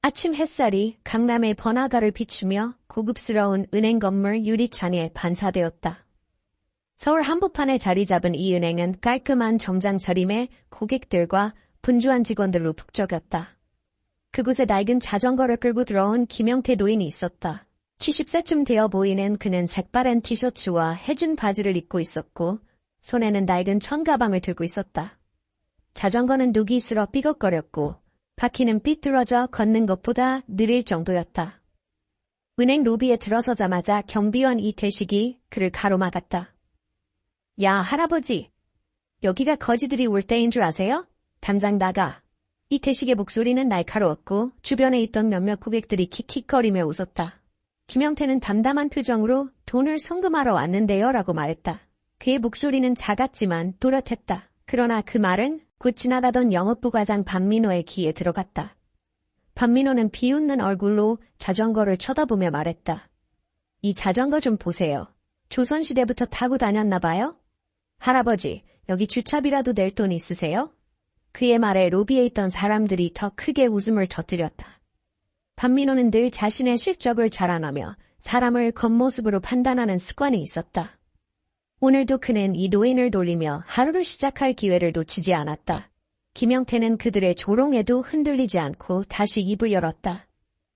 아침 햇살이 강남의 번화가를 비추며 고급스러운 은행 건물 유리창에 반사되었다. 서울 한복판에 자리 잡은 이 은행은 깔끔한 정장 차림의 고객들과 분주한 직원들로 북적였다. 그곳에 낡은 자전거를 끌고 들어온 김영태 노인이 있었다. 70세쯤 되어 보이는 그는 색바랜 티셔츠와 해진 바지를 입고 있었고 손에는 낡은 천가방을 들고 있었다. 자전거는 누기 쓸어 삐걱거렸고 바퀴는 삐뚤어져 걷는 것보다 느릴 정도였다. 은행 로비에 들어서자마자 경비원 이태식이 그를 가로막았다. 야, 할아버지. 여기가 거지들이 올 때인 줄 아세요? 담장 나가. 이태식의 목소리는 날카로웠고 주변에 있던 몇몇 고객들이 킥킥거리며 웃었다. 김영태는 담담한 표정으로 돈을 송금하러 왔는데요 라고 말했다. 그의 목소리는 작았지만 또렷했다. 그러나 그 말은 곧 지나가던 영업부 과장 반민호의 귀에 들어갔다. 반민호는 비웃는 얼굴로 자전거를 쳐다보며 말했다. 이 자전거 좀 보세요. 조선시대부터 타고 다녔나 봐요? 할아버지, 여기 주차비라도 낼 돈 있으세요? 그의 말에 로비에 있던 사람들이 더 크게 웃음을 터뜨렸다. 반민호는 늘 자신의 실적을 자랑하며 사람을 겉모습으로 판단하는 습관이 있었다. 오늘도 그는 이 노인을 돌리며 하루를 시작할 기회를 놓치지 않았다. 김영태는 그들의 조롱에도 흔들리지 않고 다시 입을 열었다.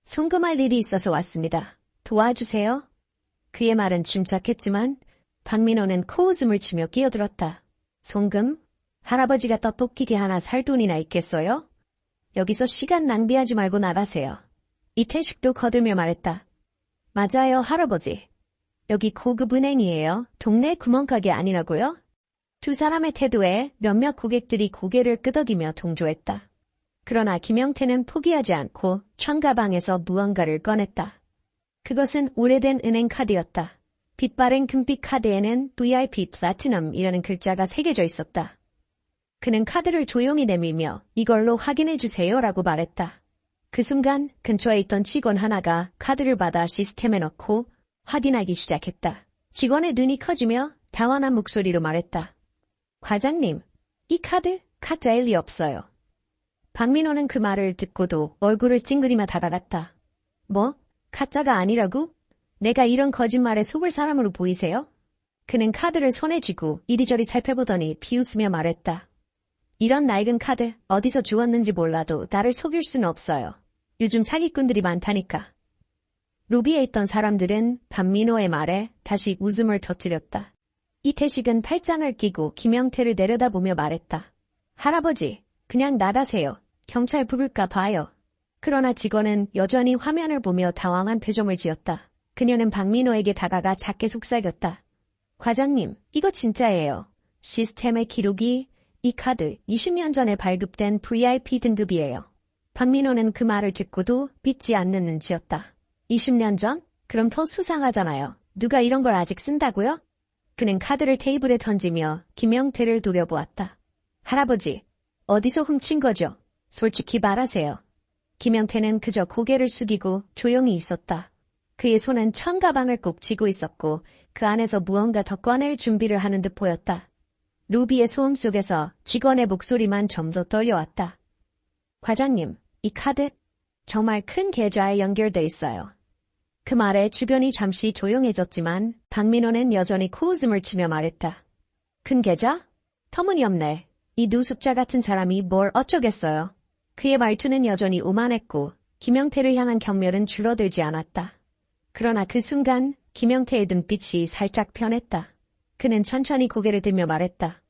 송금할 일이 있어서 왔습니다. 도와주세요. 그의 말은 침착했지만 박민호는 코웃음을 치며 끼어들었다. 송금? 할아버지가 떡볶이 하나 살 돈이나 있겠어요? 여기서 시간 낭비하지 말고 나가세요. 이태식도 거들며 말했다. 맞아요, 할아버지. 여기 고급 은행이에요. 동네 구멍가게 아니라고요? 두 사람의 태도에 몇몇 고객들이 고개를 끄덕이며 동조했다. 그러나 김영태는 포기하지 않고 청가방에서 무언가를 꺼냈다. 그것은 오래된 은행 카드였다. 빛바랜 금빛 카드에는 VIP 플래티넘이라는 글자가 새겨져 있었다. 그는 카드를 조용히 내밀며 이걸로 확인해 주세요 라고 말했다. 그 순간 근처에 있던 직원 하나가 카드를 받아 시스템에 넣고 확인하기 시작했다. 직원의 눈이 커지며 다원한 목소리로 말했다. 과장님, 이 카드 가짜일 리 없어요. 박민호는 그 말을 듣고도 얼굴을 찡그리며 다가갔다. 뭐? 가짜가 아니라고? 내가 이런 거짓말에 속을 사람으로 보이세요? 그는 카드를 손에 쥐고 이리저리 살펴보더니 비웃으며 말했다. 이런 낡은 카드 어디서 주웠는지 몰라도 나를 속일 수는 없어요. 요즘 사기꾼들이 많다니까. 로비에 있던 사람들은 반민호의 말에 다시 웃음을 터뜨렸다. 이태식은 팔짱을 끼고 김영태를 내려다보며 말했다. 할아버지, 그냥 나가세요. 경찰 부를까 봐요. 그러나 직원은 여전히 화면을 보며 당황한 표정을 지었다. 그녀는 박민호에게 다가가 작게 속삭였다. 과장님, 이거 진짜예요. 시스템의 기록이 이 카드 20년 전에 발급된 VIP 등급이에요. 박민호는 그 말을 듣고도 믿지 않는 눈치였다. 20년 전? 그럼 더 수상하잖아요. 누가 이런 걸 아직 쓴다고요? 그는 카드를 테이블에 던지며 김영태를 노려보았다. 할아버지, 어디서 훔친 거죠? 솔직히 말하세요. 김영태는 그저 고개를 숙이고 조용히 있었다. 그의 손은 천 가방을 꼭 쥐고 있었고 그 안에서 무언가 더 꺼낼 준비를 하는 듯 보였다. 루비의 소음 속에서 직원의 목소리만 좀 더 떨려왔다. 과장님, 이 카드 정말 큰 계좌에 연결돼 있어요. 그 말에 주변이 잠시 조용해졌지만 박민호는 여전히 코웃음을 치며 말했다. 큰 계좌? 터무니없네. 이 누습자 같은 사람이 뭘 어쩌겠어요. 그의 말투는 여전히 오만했고 김영태를 향한 경멸은 줄어들지 않았다. 그러나 그 순간 김영태의 눈빛이 살짝 편했다. 그는 천천히 고개를 들며 말했다.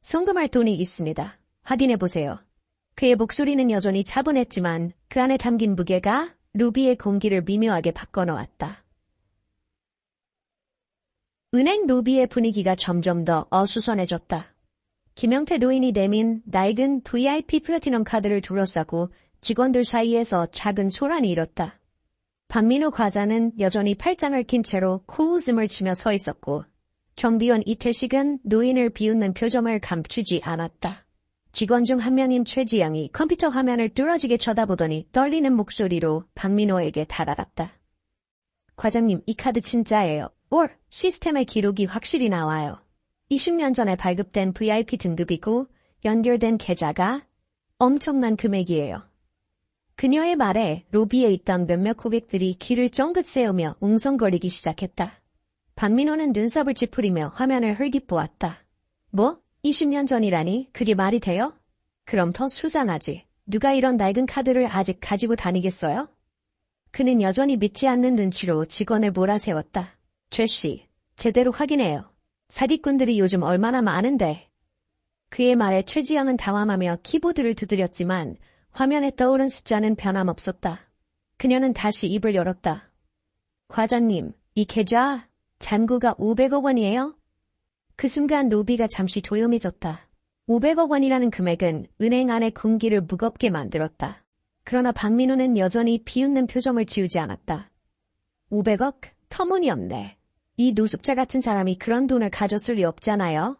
송금할 돈이 있습니다. 확인해보세요. 그의 목소리는 여전히 차분했지만 그 안에 담긴 무게가 루비의 공기를 미묘하게 바꿔놓았다. 은행 루비의 분위기가 점점 더 어수선해졌다. 김영태 노인이 내민 낡은 VIP 플래티넘 카드를 둘러싸고 직원들 사이에서 작은 소란이 일었다. 박민호 과자는 여전히 팔짱을 낀 채로 코웃음을 치며 서 있었고 정비원 이태식은 노인을 비웃는 표정을 감추지 않았다. 직원 중 한 명인 최지영이 컴퓨터 화면을 뚫어지게 쳐다보더니 떨리는 목소리로 박민호에게 다가갔다. 과장님, 이 카드 진짜예요. 올, 시스템의 기록이 확실히 나와요. 20년 전에 발급된 VIP 등급이고 연결된 계좌가 엄청난 금액이에요. 그녀의 말에 로비에 있던 몇몇 고객들이 귀를 쫑긋 세우며 웅성거리기 시작했다. 박민호는 눈썹을 찌푸리며 화면을 흘깃보았다. 뭐? 20년 전이라니? 그게 말이 돼요? 그럼 더 수잔하지. 누가 이런 낡은 카드를 아직 가지고 다니겠어요? 그는 여전히 믿지 않는 눈치로 직원을 몰아세웠다. 죄씨, 제대로 확인해요. 사기꾼들이 요즘 얼마나 많은데. 그의 말에 최지영은 당황하며 키보드를 두드렸지만 화면에 떠오른 숫자는 변함없었다. 그녀는 다시 입을 열었다. 과장님, 이 계좌 잔고가 500억 원이에요? 그 순간 로비가 잠시 조용해졌다. 500억 원이라는 금액은 은행 안의 공기를 무겁게 만들었다. 그러나 박민우는 여전히 비웃는 표정을 지우지 않았다. 500억? 터무니없네. 이 노숙자 같은 사람이 그런 돈을 가졌을 리 없잖아요.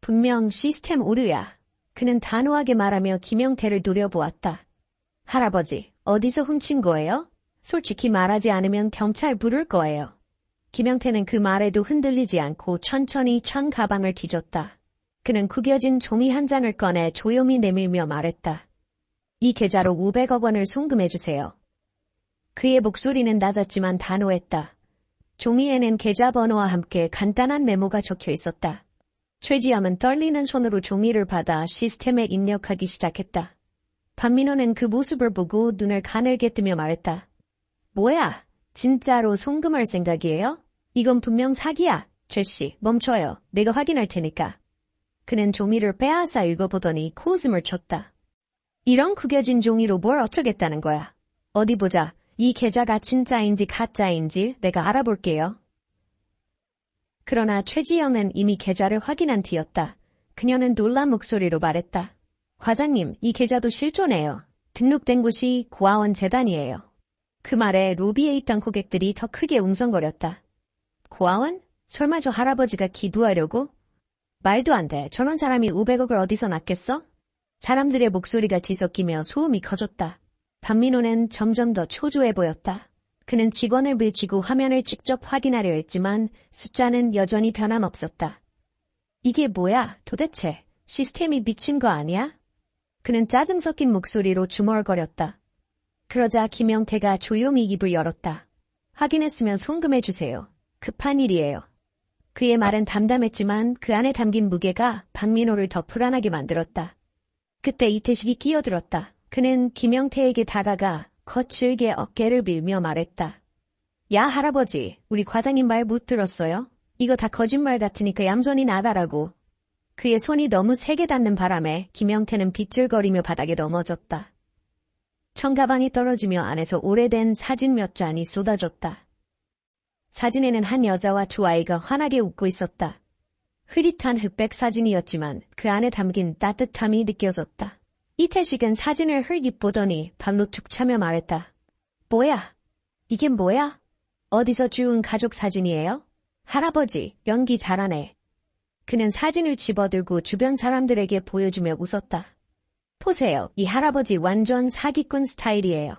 분명 시스템 오류야. 그는 단호하게 말하며 김영태를 노려보았다. 할아버지, 어디서 훔친 거예요? 솔직히 말하지 않으면 경찰 부를 거예요. 김영태는 그 말에도 흔들리지 않고 천천히 천 가방을 뒤졌다. 그는 구겨진 종이 한 장을 꺼내 조용히 내밀며 말했다. 이 계좌로 500억 원을 송금해주세요. 그의 목소리는 낮았지만 단호했다. 종이에는 계좌번호와 함께 간단한 메모가 적혀 있었다. 최지암은 떨리는 손으로 종이를 받아 시스템에 입력하기 시작했다. 반민호는 그 모습을 보고 눈을 가늘게 뜨며 말했다. 뭐야? 진짜로 송금할 생각이에요? 이건 분명 사기야. 최씨, 멈춰요. 내가 확인할 테니까. 그는 종이를 빼앗아 읽어보더니 코웃음을 쳤다. 이런 구겨진 종이로 뭘 어쩌겠다는 거야. 어디 보자. 이 계좌가 진짜인지 가짜인지 내가 알아볼게요. 그러나 최지영은 이미 계좌를 확인한 뒤였다. 그녀는 놀란 목소리로 말했다. 과장님, 이 계좌도 실존해요. 등록된 곳이 고아원 재단이에요. 그 말에 로비에 있던 고객들이 더 크게 웅성거렸다. 고아원? 설마 저 할아버지가 기부하려고? 말도 안 돼. 저런 사람이 500억을 어디서 낳겠어? 사람들의 목소리가 뒤섞이며 소음이 커졌다. 박민호는 점점 더 초조해 보였다. 그는 직원을 물치고 화면을 직접 확인하려 했지만 숫자는 여전히 변함없었다. 이게 뭐야? 도대체 시스템이 미친 거 아니야? 그는 짜증 섞인 목소리로 주멀거렸다. 그러자 김영태가 조용히 입을 열었다. 확인했으면 송금해 주세요. 급한 일이에요. 그의 말은 담담했지만 그 안에 담긴 무게가 박민호를 더 불안하게 만들었다. 그때 이태식이 끼어들었다. 그는 김영태에게 다가가 거칠게 어깨를 빌며 말했다. 야 할아버지, 우리 과장님 말 못 들었어요? 이거 다 거짓말 같으니까 얌전히 나가라고. 그의 손이 너무 세게 닿는 바람에 김영태는 빗질거리며 바닥에 넘어졌다. 청가방이 떨어지며 안에서 오래된 사진 몇 잔이 쏟아졌다. 사진에는 한 여자와 두 아이가 환하게 웃고 있었다. 흐릿한 흑백 사진이었지만 그 안에 담긴 따뜻함이 느껴졌다. 이태식은 사진을 흘깃 보더니 발로 툭 차며 말했다. 뭐야? 이게 뭐야? 어디서 주운 가족 사진이에요? 할아버지, 연기 잘하네. 그는 사진을 집어들고 주변 사람들에게 보여주며 웃었다. 보세요, 이 할아버지 완전 사기꾼 스타일이에요.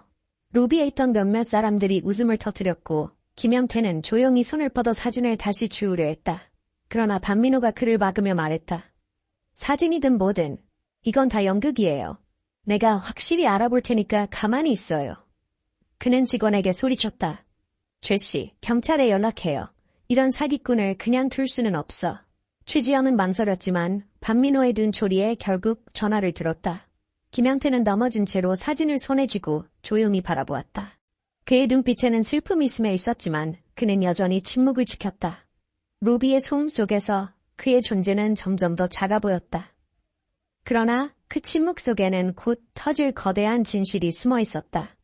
로비에 있던 몇몇 사람들이 웃음을 터뜨렸고 김영태는 조용히 손을 뻗어 사진을 다시 주우려 했다. 그러나 반민호가 그를 막으며 말했다. 사진이든 뭐든 이건 다 연극이에요. 내가 확실히 알아볼 테니까 가만히 있어요. 그는 직원에게 소리쳤다. 죄씨, 경찰에 연락해요. 이런 사기꾼을 그냥 둘 수는 없어. 최지영은 망설였지만 반민호의 눈초리에 결국 전화를 들었다. 김영태는 넘어진 채로 사진을 손에 쥐고 조용히 바라보았다. 그의 눈빛에는 슬픔이 스며 있었지만 그는 여전히 침묵을 지켰다. 루비의 소음 속에서 그의 존재는 점점 더 작아 보였다. 그러나 그 침묵 속에는 곧 터질 거대한 진실이 숨어 있었다.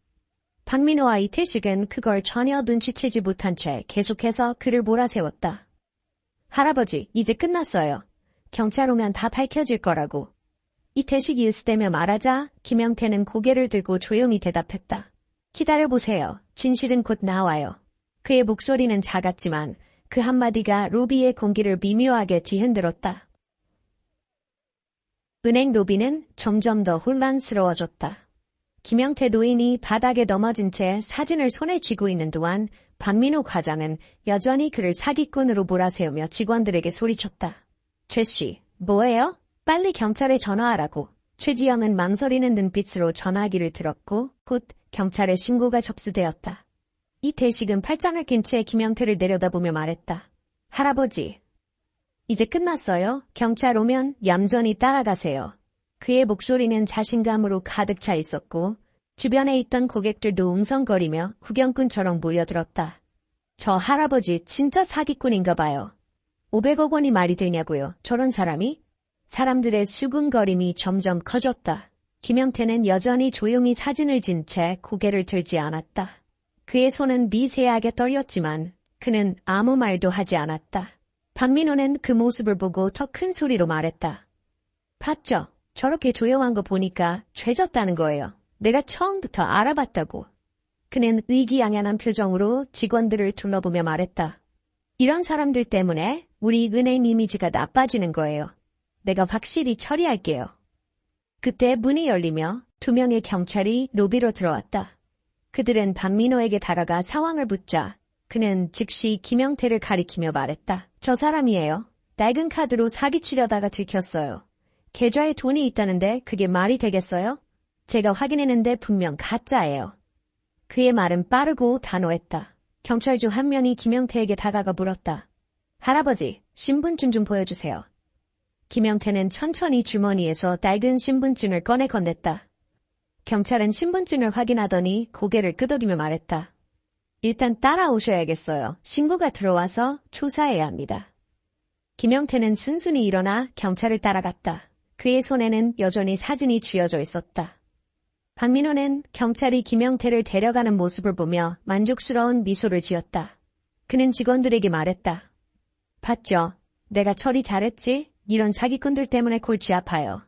박민호와 이태식은 그걸 전혀 눈치채지 못한 채 계속해서 그를 몰아세웠다. 할아버지, 이제 끝났어요. 경찰 오면 다 밝혀질 거라고. 이태식이 으스대며 말하자 김영태는 고개를 들고 조용히 대답했다. 기다려보세요. 진실은 곧 나와요. 그의 목소리는 작았지만 그 한마디가 로비의 공기를 미묘하게 뒤흔들었다. 은행 로비는 점점 더 혼란스러워졌다. 김영태 노인이 바닥에 넘어진 채 사진을 손에 쥐고 있는 동안 박민호 과장은 여전히 그를 사기꾼으로 몰아세우며 직원들에게 소리쳤다. 최 씨, 뭐예요? 빨리 경찰에 전화하라고. 최지영은 망설이는 눈빛으로 전화기를 들었고 곧 경찰에 신고가 접수되었다. 이태식은 팔짱을 낀 채 김영태를 내려다보며 말했다. 할아버지, 이제 끝났어요. 경찰 오면 얌전히 따라가세요. 그의 목소리는 자신감으로 가득 차 있었고 주변에 있던 고객들도 웅성거리며 구경꾼처럼 몰려들었다. 저 할아버지 진짜 사기꾼인가 봐요. 500억 원이 말이 되냐고요. 저런 사람이? 사람들의 수군거림이 점점 커졌다. 김영태는 여전히 조용히 사진을 진 채 고개를 들지 않았다. 그의 손은 미세하게 떨렸지만 그는 아무 말도 하지 않았다. 박민호는 그 모습을 보고 더 큰 소리로 말했다. 봤죠? 저렇게 조용한 거 보니까 죄졌다는 거예요. 내가 처음부터 알아봤다고. 그는 의기양양한 표정으로 직원들을 둘러보며 말했다. 이런 사람들 때문에 우리 은행 이미지가 나빠지는 거예요. 내가 확실히 처리할게요. 그때 문이 열리며 두 명의 경찰이 로비로 들어왔다. 그들은 반민호에게 다가가 상황을 묻자 그는 즉시 김영태를 가리키며 말했다. 저 사람이에요. 낡은 카드로 사기치려다가 들켰어요. 계좌에 돈이 있다는데 그게 말이 되겠어요? 제가 확인했는데 분명 가짜예요. 그의 말은 빠르고 단호했다. 경찰 중 한 명이 김영태에게 다가가 물었다. 할아버지, 신분증 좀 보여주세요. 김영태는 천천히 주머니에서 낡은 신분증을 꺼내 건넸다. 경찰은 신분증을 확인하더니 고개를 끄덕이며 말했다. 일단 따라오셔야겠어요. 신고가 들어와서 조사해야 합니다. 김영태는 순순히 일어나 경찰을 따라갔다. 그의 손에는 여전히 사진이 쥐어져 있었다. 박민호는 경찰이 김영태를 데려가는 모습을 보며 만족스러운 미소를 지었다. 그는 직원들에게 말했다. 봤죠? 내가 처리 잘했지? 이런 사기꾼들 때문에 골치 아파요.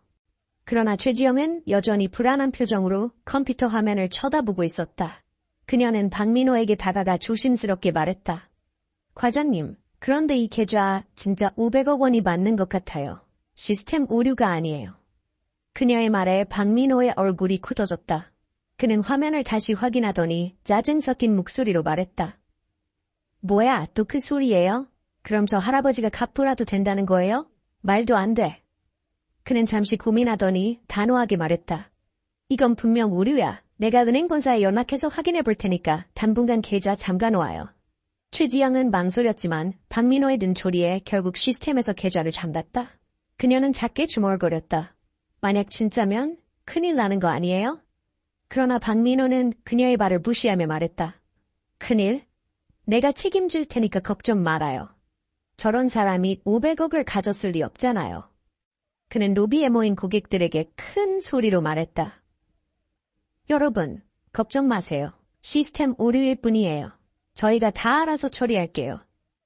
그러나 최지영은 여전히 불안한 표정으로 컴퓨터 화면을 쳐다보고 있었다. 그녀는 박민호에게 다가가 조심스럽게 말했다. 과장님, 그런데 이 계좌 진짜 500억 원이 맞는 것 같아요. 시스템 오류가 아니에요. 그녀의 말에 박민호의 얼굴이 굳어졌다. 그는 화면을 다시 확인하더니 짜증 섞인 목소리로 말했다. 뭐야, 또 그 소리예요? 그럼 저 할아버지가 갚으라도 된다는 거예요? 말도 안 돼. 그는 잠시 고민하더니 단호하게 말했다. 이건 분명 오류야. 내가 은행 본사에 연락해서 확인해 볼 테니까 당분간 계좌 잠가 놓아요. 최지영은 망설였지만 박민호의 눈초리에 결국 시스템에서 계좌를 잠갔다. 그녀는 작게 주먹거렸다. 만약 진짜면 큰일 나는 거 아니에요? 그러나 박민호는 그녀의 말을 무시하며 말했다. 큰일? 내가 책임질 테니까 걱정 말아요. 저런 사람이 500억을 가졌을 리 없잖아요. 그는 로비에 모인 고객들에게 큰 소리로 말했다. 여러분, 걱정 마세요. 시스템 오류일 뿐이에요. 저희가 다 알아서 처리할게요.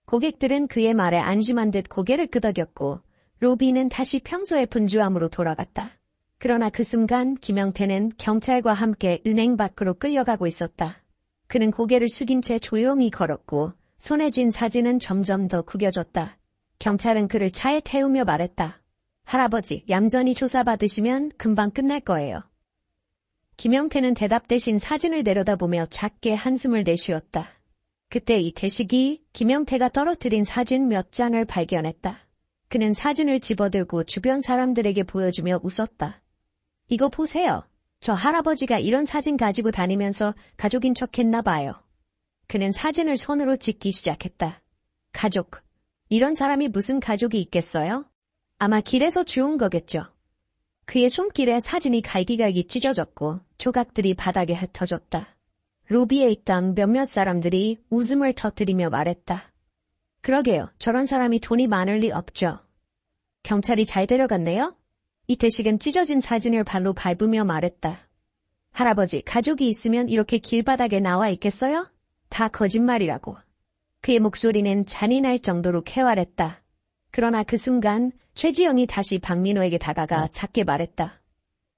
고객들은 그의 말에 안심한 듯 고개를 끄덕였고 로비는 다시 평소의 분주함으로 돌아갔다. 그러나 그 순간 김영태는 경찰과 함께 은행 밖으로 끌려가고 있었다. 그는 고개를 숙인 채 조용히 걸었고 손에 쥔 사진은 점점 더 구겨졌다. 경찰은 그를 차에 태우며 말했다. 할아버지, 얌전히 조사받으시면 금방 끝날 거예요. 김영태는 대답 대신 사진을 내려다보며 작게 한숨을 내쉬었다. 그때 이태식이 김영태가 떨어뜨린 사진 몇 장을 발견했다. 그는 사진을 집어들고 주변 사람들에게 보여주며 웃었다. 이거 보세요. 저 할아버지가 이런 사진 가지고 다니면서 가족인 척 했나 봐요. 그는 사진을 손으로 찍기 시작했다. 가족. 이런 사람이 무슨 가족이 있겠어요? 아마 길에서 주운 거겠죠. 그의 손길에 사진이 갈기갈기 찢어졌고 조각들이 바닥에 흩어졌다. 로비에 있던 몇몇 사람들이 웃음을 터뜨리며 말했다. 그러게요. 저런 사람이 돈이 많을 리 없죠. 경찰이 잘 데려갔네요? 이태식은 찢어진 사진을 발로 밟으며 말했다. 할아버지, 가족이 있으면 이렇게 길바닥에 나와 있겠어요? 다 거짓말이라고. 그의 목소리는 잔인할 정도로 쾌활했다. 그러나 그 순간 최지영이 다시 박민호에게 다가가 작게 말했다.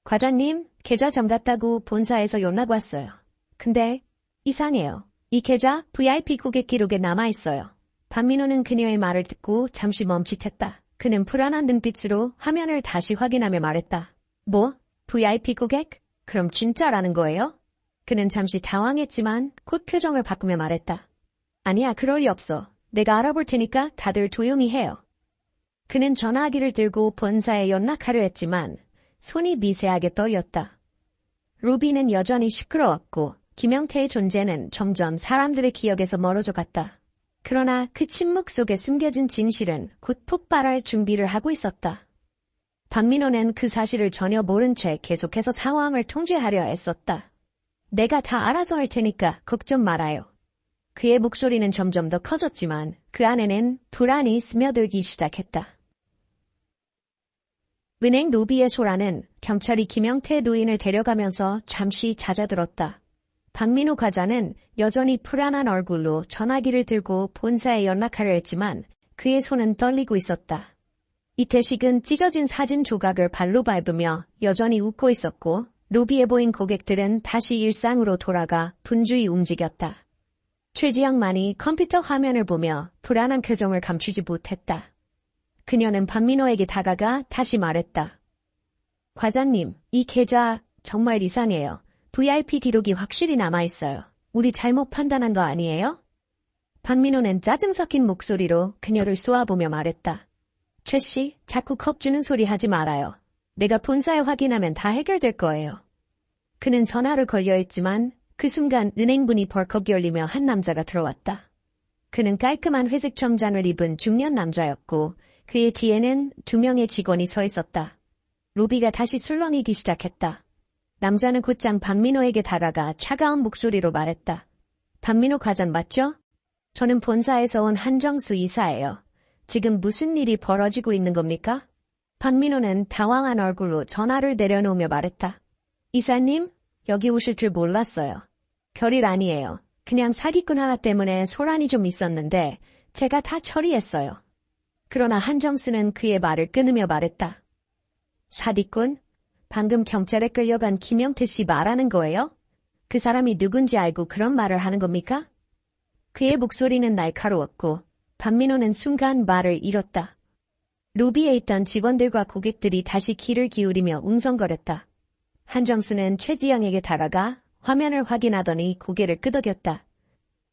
과장님, 계좌 잠갔다고 본사에서 연락 왔어요. 근데 이상해요. 이 계좌 VIP 고객 기록에 남아있어요. 박민호는 그녀의 말을 듣고 잠시 멈칫했다. 그는 불안한 눈빛으로 화면을 다시 확인하며 말했다. 뭐? VIP 고객? 그럼 진짜라는 거예요? 그는 잠시 당황했지만 곧 표정을 바꾸며 말했다. 아니야, 그럴 리 없어. 내가 알아볼 테니까 다들 조용히 해요. 그는 전화기를 들고 본사에 연락하려 했지만 손이 미세하게 떨렸다. 루비는 여전히 시끄러웠고 김영태의 존재는 점점 사람들의 기억에서 멀어져 갔다. 그러나 그 침묵 속에 숨겨진 진실은 곧 폭발할 준비를 하고 있었다. 박민호는 그 사실을 전혀 모른 채 계속해서 상황을 통제하려 애썼다. 내가 다 알아서 할 테니까 걱정 말아요. 그의 목소리는 점점 더 커졌지만 그 안에는 불안이 스며들기 시작했다. 은행 로비의 소라는 경찰이 김영태 노인을 데려가면서 잠시 잦아들었다. 박민호 과자는 여전히 불안한 얼굴로 전화기를 들고 본사에 연락하려 했지만 그의 손은 떨리고 있었다. 이태식은 찢어진 사진 조각을 발로 밟으며 여전히 웃고 있었고 로비에 보인 고객들은 다시 일상으로 돌아가 분주히 움직였다. 최지영만이 컴퓨터 화면을 보며 불안한 표정을 감추지 못했다. 그녀는 박민호에게 다가가 다시 말했다. 과장님, 이 계좌 정말 이상해요. VIP 기록이 확실히 남아있어요. 우리 잘못 판단한 거 아니에요? 박민호는 짜증 섞인 목소리로 그녀를 쏘아보며 말했다. 최 씨, 자꾸 겁주는 소리 하지 말아요. 내가 본사에 확인하면 다 해결될 거예요. 그는 전화를 걸려있지만 그 순간 은행문이 벌컥 열리며 한 남자가 들어왔다. 그는 깔끔한 회색 점장을 입은 중년 남자였고 그의 뒤에는 두 명의 직원이 서 있었다. 로비가 다시 술렁이기 시작했다. 남자는 곧장 박민호에게 다가가 차가운 목소리로 말했다. 박민호 과장 맞죠? 저는 본사에서 온 한정수 이사예요. 지금 무슨 일이 벌어지고 있는 겁니까? 박민호는 당황한 얼굴로 전화를 내려놓으며 말했다. 이사님, 여기 오실 줄 몰랐어요. 별일 아니에요. 그냥 사기꾼 하나 때문에 소란이 좀 있었는데 제가 다 처리했어요. 그러나 한정수는 그의 말을 끊으며 말했다. 사기꾼? 방금 경찰에 끌려간 김영태 씨 말하는 거예요? 그 사람이 누군지 알고 그런 말을 하는 겁니까? 그의 목소리는 날카로웠고 반민호는 순간 말을 잃었다. 로비에 있던 직원들과 고객들이 다시 귀를 기울이며 웅성거렸다. 한정수는 최지영에게 다가가 화면을 확인하더니 고개를 끄덕였다.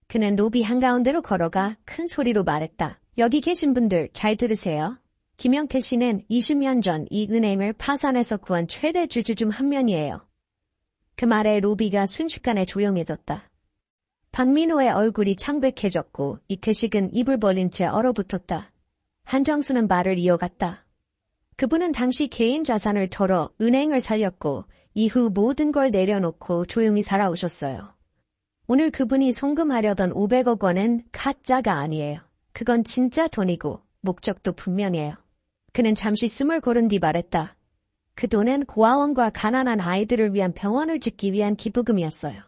그는 로비 한가운데로 걸어가 큰 소리로 말했다. 여기 계신 분들 잘 들으세요. 김영태 씨는 20년 전 이 은행을 파산해서 구한 최대 주주 중 한 명이에요. 그 말에 로비가 순식간에 조용해졌다. 박민호의 얼굴이 창백해졌고 이태식은 입을 벌린 채 얼어붙었다. 한정수는 말을 이어갔다. 그분은 당시 개인 자산을 털어 은행을 살렸고 이후 모든 걸 내려놓고 조용히 살아오셨어요. 오늘 그분이 송금하려던 500억 원은 가짜가 아니에요. 그건 진짜 돈이고 목적도 분명해요. 그는 잠시 숨을 고른 뒤 말했다. 그 돈은 고아원과 가난한 아이들을 위한 병원을 짓기 위한 기부금이었어요.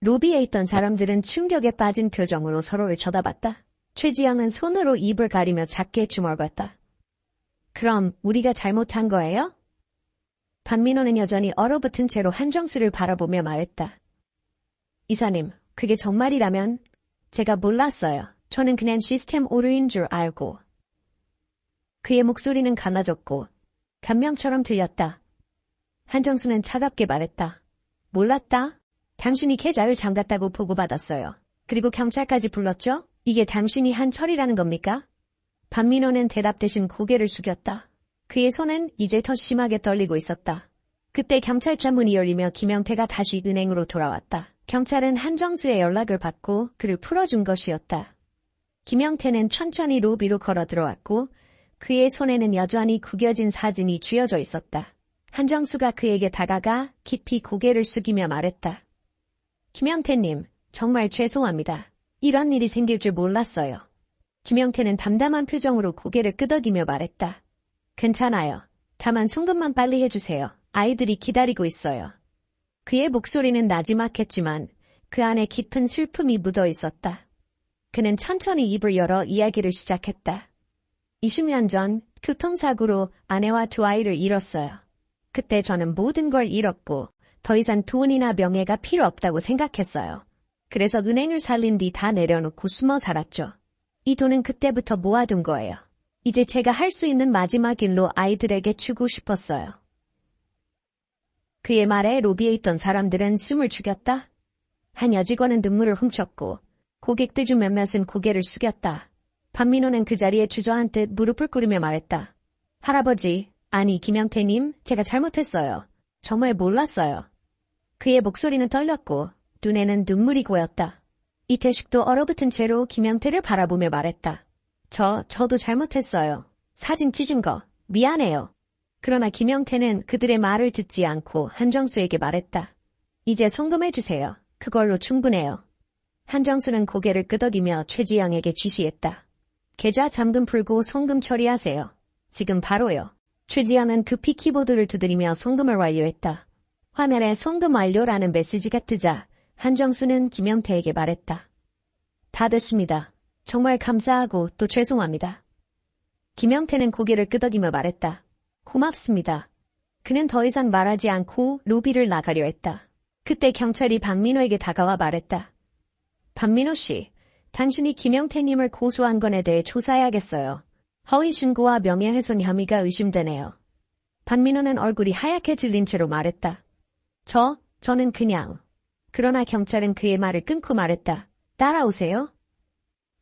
로비에 있던 사람들은 충격에 빠진 표정으로 서로를 쳐다봤다. 최지영은 손으로 입을 가리며 작게 주먹었다. 그럼 우리가 잘못한 거예요? 반민호는 여전히 얼어붙은 채로 한정수를 바라보며 말했다. 이사님, 그게 정말이라면 제가 몰랐어요. 저는 그냥 시스템 오류인 줄 알고 그의 목소리는 갈라졌고 감명처럼 들렸다. 한정수는 차갑게 말했다. 몰랐다? 당신이 계좌를 잠갔다고 보고받았어요. 그리고 경찰까지 불렀죠? 이게 당신이 한 철이라는 겁니까? 반민호는 대답 대신 고개를 숙였다. 그의 손은 이제 더 심하게 떨리고 있었다. 그때 경찰차 문이 열리며 김영태가 다시 은행으로 돌아왔다. 경찰은 한정수의 연락을 받고 그를 풀어준 것이었다. 김영태는 천천히 로비로 걸어 들어왔고 그의 손에는 여전히 구겨진 사진이 쥐어져 있었다. 한정수가 그에게 다가가 깊이 고개를 숙이며 말했다. 김영태님, 정말 죄송합니다. 이런 일이 생길 줄 몰랐어요. 김영태는 담담한 표정으로 고개를 끄덕이며 말했다. 괜찮아요. 다만 송금만 빨리 해주세요. 아이들이 기다리고 있어요. 그의 목소리는 나지막했지만 그 안에 깊은 슬픔이 묻어 있었다. 그는 천천히 입을 열어 이야기를 시작했다. 20년 전 교통사고로 아내와 두 아이를 잃었어요. 그때 저는 모든 걸 잃었고 더 이상 돈이나 명예가 필요 없다고 생각했어요. 그래서 은행을 살린 뒤 다 내려놓고 숨어 살았죠. 이 돈은 그때부터 모아둔 거예요. 이제 제가 할 수 있는 마지막 일로 아이들에게 주고 싶었어요. 그의 말에 로비에 있던 사람들은 숨을 죽였다. 한 여직원은 눈물을 훔쳤고 고객들 중 몇몇은 고개를 숙였다. 반민호는 그 자리에 주저앉듯 무릎을 꿇으며 말했다. 할아버지, 아니, 김영태님, 제가 잘못했어요. 정말 몰랐어요. 그의 목소리는 떨렸고, 눈에는 눈물이 고였다. 이태식도 얼어붙은 채로 김영태를 바라보며 말했다. 저, 저도 잘못했어요. 사진 찢은 거, 미안해요. 그러나 김영태는 그들의 말을 듣지 않고 한정수에게 말했다. 이제 송금해주세요. 그걸로 충분해요. 한정수는 고개를 끄덕이며 최지영에게 지시했다. 계좌 잠금 풀고 송금 처리하세요. 지금 바로요. 최지영은 급히 키보드를 두드리며 송금을 완료했다. 화면에 송금 완료라는 메시지가 뜨자 한정수는 김영태에게 말했다. 다 됐습니다. 정말 감사하고 또 죄송합니다. 김영태는 고개를 끄덕이며 말했다. 고맙습니다. 그는 더 이상 말하지 않고 로비를 나가려 했다. 그때 경찰이 박민호에게 다가와 말했다. 박민호 씨, 당신이 김영태님을 고소한 건에 대해 조사해야겠어요. 허위 신고와 명예훼손 혐의가 의심되네요. 박민호는 얼굴이 하얗게 질린 채로 말했다. 저, 저는 그냥. 그러나 경찰은 그의 말을 끊고 말했다. 따라오세요.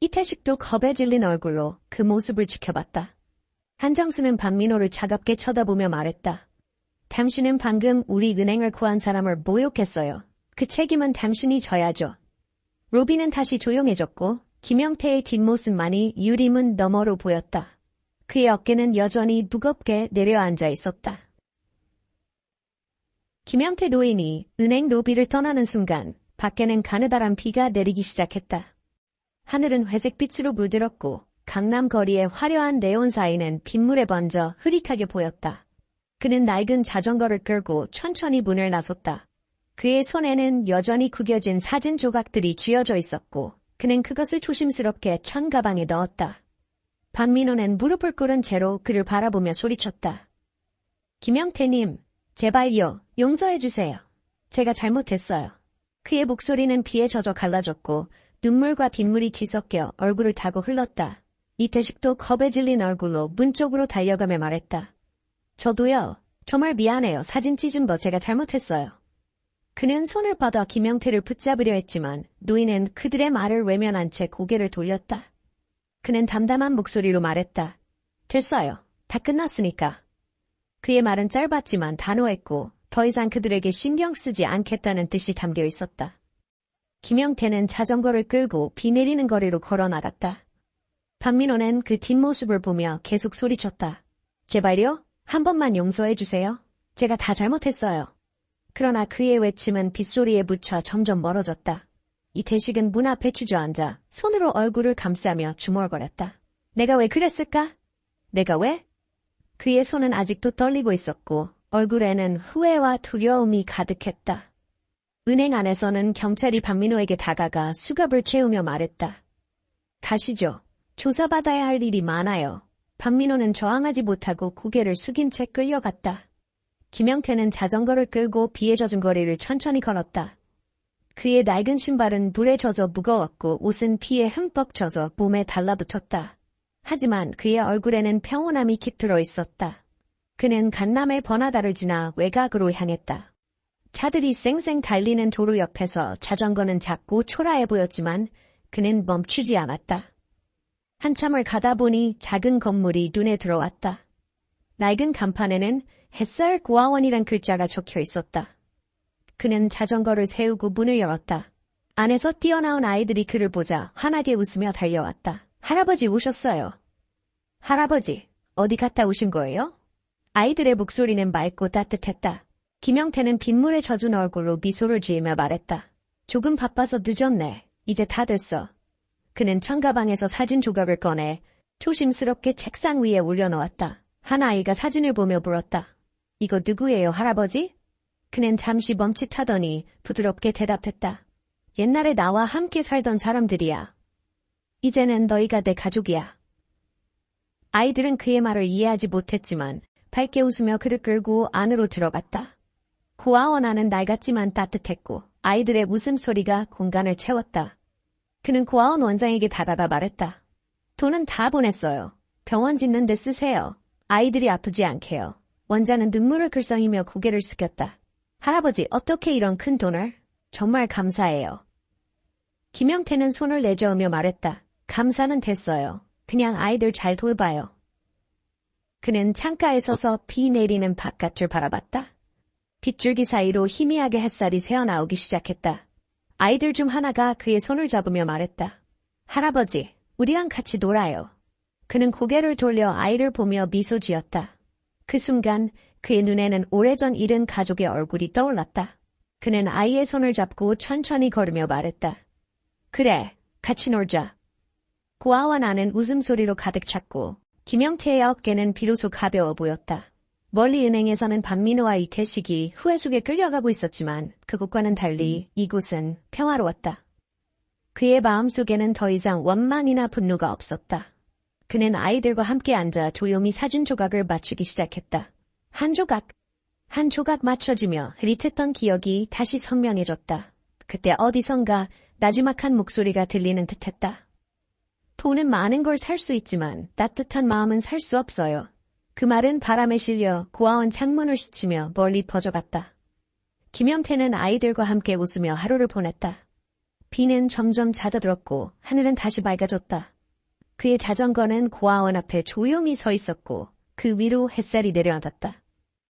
이태식도 겁에 질린 얼굴로 그 모습을 지켜봤다. 한정수는 박민호를 차갑게 쳐다보며 말했다. 당신은 방금 우리 은행을 구한 사람을 모욕했어요. 그 책임은 당신이 져야죠. 로비는 다시 조용해졌고 김영태의 뒷모습만이 유리문 너머로 보였다. 그의 어깨는 여전히 무겁게 내려앉아 있었다. 김영태 노인이 은행 로비를 떠나는 순간 밖에는 가느다란 비가 내리기 시작했다. 하늘은 회색빛으로 물들었고 강남 거리의 화려한 네온 사이는 빗물에 번져 흐릿하게 보였다. 그는 낡은 자전거를 끌고 천천히 문을 나섰다. 그의 손에는 여전히 구겨진 사진 조각들이 쥐어져 있었고 그는 그것을 조심스럽게 천 가방에 넣었다. 박민호는 무릎을 꿇은 채로 그를 바라보며 소리쳤다. 김영태님, 제발요, 용서해주세요. 제가 잘못했어요. 그의 목소리는 비에 젖어 갈라졌고 눈물과 빗물이 뒤섞여 얼굴을 타고 흘렀다. 이태식도 겁에 질린 얼굴로 문 쪽으로 달려가며 말했다. 저도요. 정말 미안해요. 사진 찢은 거 제가 잘못했어요. 그는 손을 뻗어 김영태를 붙잡으려 했지만 노인은 그들의 말을 외면한 채 고개를 돌렸다. 그는 담담한 목소리로 말했다. 됐어요. 다 끝났으니까. 그의 말은 짧았지만 단호했고 더 이상 그들에게 신경 쓰지 않겠다는 뜻이 담겨 있었다. 김영태는 자전거를 끌고 비 내리는 거리로 걸어 나갔다. 박민호는 그 뒷모습을 보며 계속 소리쳤다. 제발요? 한 번만 용서해 주세요. 제가 다 잘못했어요. 그러나 그의 외침은 빗소리에 묻혀 점점 멀어졌다. 이태식은 문 앞에 주저앉아 손으로 얼굴을 감싸며 주물거렸다. 내가 왜 그랬을까? 내가 왜? 그의 손은 아직도 떨리고 있었고 얼굴에는 후회와 두려움이 가득했다. 은행 안에서는 경찰이 박민호에게 다가가 수갑을 채우며 말했다. 가시죠. 조사받아야 할 일이 많아요. 박민호는 저항하지 못하고 고개를 숙인 채 끌려갔다. 김영태는 자전거를 끌고 비에 젖은 거리를 천천히 걸었다. 그의 낡은 신발은 물에 젖어 무거웠고 옷은 피에 흠뻑 젖어 몸에 달라붙었다. 하지만 그의 얼굴에는 평온함이 깃들어 있었다. 그는 간남의 번화다를 지나 외곽으로 향했다. 차들이 쌩쌩 달리는 도로 옆에서 자전거는 작고 초라해 보였지만 그는 멈추지 않았다. 한참을 가다 보니 작은 건물이 눈에 들어왔다. 낡은 간판에는 햇살 고아원이란 글자가 적혀 있었다. 그는 자전거를 세우고 문을 열었다. 안에서 뛰어나온 아이들이 그를 보자 환하게 웃으며 달려왔다. 할아버지 오셨어요. 할아버지, 어디 갔다 오신 거예요? 아이들의 목소리는 맑고 따뜻했다. 김영태는 빗물에 젖은 얼굴로 미소를 지으며 말했다. 조금 바빠서 늦었네. 이제 다 됐어. 그는 청가방에서 사진 조각을 꺼내 조심스럽게 책상 위에 올려놓았다. 한 아이가 사진을 보며 물었다. 이거 누구예요, 할아버지? 그는 잠시 멈칫하더니 부드럽게 대답했다. 옛날에 나와 함께 살던 사람들이야. 이제는 너희가 내 가족이야. 아이들은 그의 말을 이해하지 못했지만 밝게 웃으며 그를 끌고 안으로 들어갔다. 고아원 안은 낡았지만 따뜻했고 아이들의 웃음소리가 공간을 채웠다. 그는 고아원 원장에게 다가가 말했다. 돈은 다 보냈어요. 병원 짓는 데 쓰세요. 아이들이 아프지 않게요. 원장은 눈물을 글썽이며 고개를 숙였다. 할아버지, 어떻게 이런 큰 돈을? 정말 감사해요. 김영태는 손을 내저으며 말했다. 감사는 됐어요. 그냥 아이들 잘 돌봐요. 그는 창가에 서서 비 내리는 바깥을 바라봤다. 빗줄기 사이로 희미하게 햇살이 새어나오기 시작했다. 아이들 중 하나가 그의 손을 잡으며 말했다. 할아버지, 우리랑 같이 놀아요. 그는 고개를 돌려 아이를 보며 미소 지었다. 그 순간 그의 눈에는 오래전 잃은 가족의 얼굴이 떠올랐다. 그는 아이의 손을 잡고 천천히 걸으며 말했다. 그래, 같이 놀자. 고아와 나는 웃음소리로 가득 찼고 김영태의 어깨는 비로소 가벼워 보였다. 멀리 은행에서는 반민호와 이태식이 후회 속에 끌려가고 있었지만 그곳과는 달리 이곳은 평화로웠다. 그의 마음속에는 더 이상 원망이나 분노가 없었다. 그는 아이들과 함께 앉아 조용히 사진 조각을 맞추기 시작했다. 한 조각, 한 조각 맞춰지며 흐릿했던 기억이 다시 선명해졌다. 그때 어디선가 나지막한 목소리가 들리는 듯했다. 돈은 많은 걸 살 수 있지만 따뜻한 마음은 살 수 없어요. 그 말은 바람에 실려 고아원 창문을 스치며 멀리 퍼져갔다. 김영태는 아이들과 함께 웃으며 하루를 보냈다. 비는 점점 잦아들었고 하늘은 다시 맑아졌다. 그의 자전거는 고아원 앞에 조용히 서 있었고 그 위로 햇살이 내려앉았다.